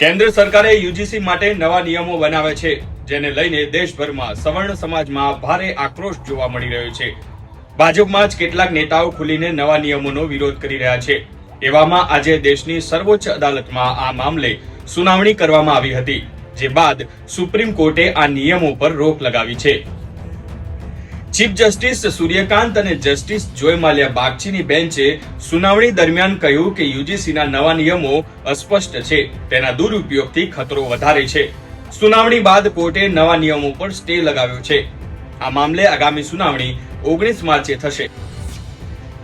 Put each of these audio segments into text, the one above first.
કેન્દ્ર સરકારે યુજીસી માટે નવા નિયમો બનાવ્યા છે, જેને લઈને દેશભરમાં સવર્ણ સમાજમાં ભારે આક્રોશ જોવા મળી રહ્યો છે. ભાજપમાં જ કેટલાક નેતાઓ ખુલીને નવા નિયમોનો વિરોધ કરી રહ્યા છે. એવામાં આજે દેશની સર્વોચ્ચ અદાલતમાં આ મામલે સુનાવણી કરવામાં આવી હતી, જે બાદ સુપ્રીમ કોર્ટે આ નિયમો પર રોક લગાવી છે. ચીફ જસ્ટિસ સૂર્યકાંત અને જસ્ટિસ જોય માલ્યા બાગચીની બેન્ચે સુનાવણી દરમિયાન કહ્યું કે યુજીસીના નવા નિયમો અસ્પષ્ટ છે. તેના દુરુપયોગથી ખતરો વધારે છે. સુનાવણી બાદ કોર્ટે નવા નિયમો પર સ્ટે લગાવ્યો છે. આ મામલે આગામી સુનાવણી ઓગણીસ માર્ચે થશે.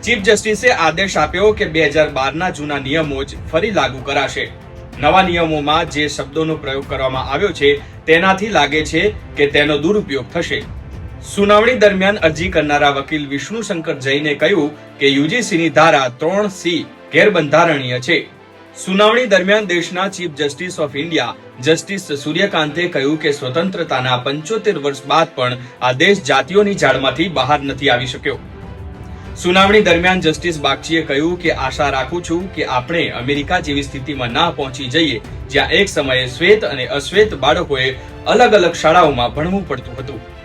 ચીફ જસ્ટિસે આદેશ આપ્યો કે બે હજાર બારના જૂના નિયમો જ ફરી લાગુ કરાશે. નવા નિયમોમાં જે શબ્દોનો પ્રયોગ કરવામાં આવ્યો છે, તેનાથી લાગે છે કે તેનો દુરુપયોગ થશે. સુનાવણી દરમિયાન અરજી કરનારા વકીલ વિષ્ણુ શંકર જૈને કહ્યું કે યુજીસીની ધારા ત્રણ સી ગેરબંધારણીય છે. સુનાવણી દરમિયાન દેશના chief justice of India justice સૂર્યકાંતે કહ્યું કે સ્વતંત્રતાના પંચોતેર વર્ષ બાદ પણ આ દેશ જાતિઓની જાળમાંથી બહાર નથી આવી શક્યો. સુનાવણી દરમિયાન જસ્ટિસ બાગચીએ કહ્યું કે આશા રાખું છું કે આપણે અમેરિકા જેવી સ્થિતિમાં ના પહોંચી જઈએ જ્યાં એક સમયે શ્વેત અને અશ્વેત બાળકોએ અલગ અલગ શાળાઓમાં ભણવું પડતું હતું.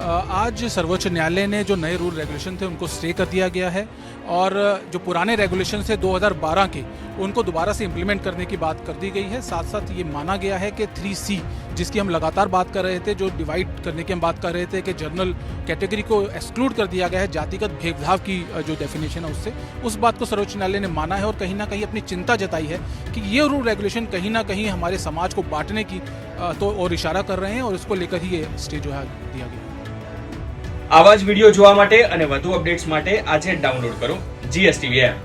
आज सर्वोच्च न्यायालय ने जो नए रूल रेगुलेशन थे उनको स्टे कर दिया गया है और जो पुराने रेगुलेशन थे 2012 के, उनको दोबारा से इम्प्लीमेंट करने की बात कर दी गई है। साथ साथ ये माना गया है कि थ्री सी जिसकी हम लगातार बात कर रहे थे जो डिवाइड करने की हम बात कर रहे थे कि जनरल कैटेगरी को एक्सक्लूड कर दिया गया है जातिगत भेदभाव की अ, जो डेफिनेशन है उससे उस बात को सर्वोच्च न्यायालय ने माना है और कहीं ना कहीं अपनी चिंता जताई है कि ये रूल रेगुलेशन कहीं ना कहीं हमारे समाज को बांटने की अ, तो और इशारा कर रहे हैं और इसको लेकर ही ये स्टे जो है दिया गया है આવા જ વિડીયો જોવા માટે અને વધુ અપડેટ્સ માટે આજે જ ડાઉનલોડ કરો જીએસટીવી એપ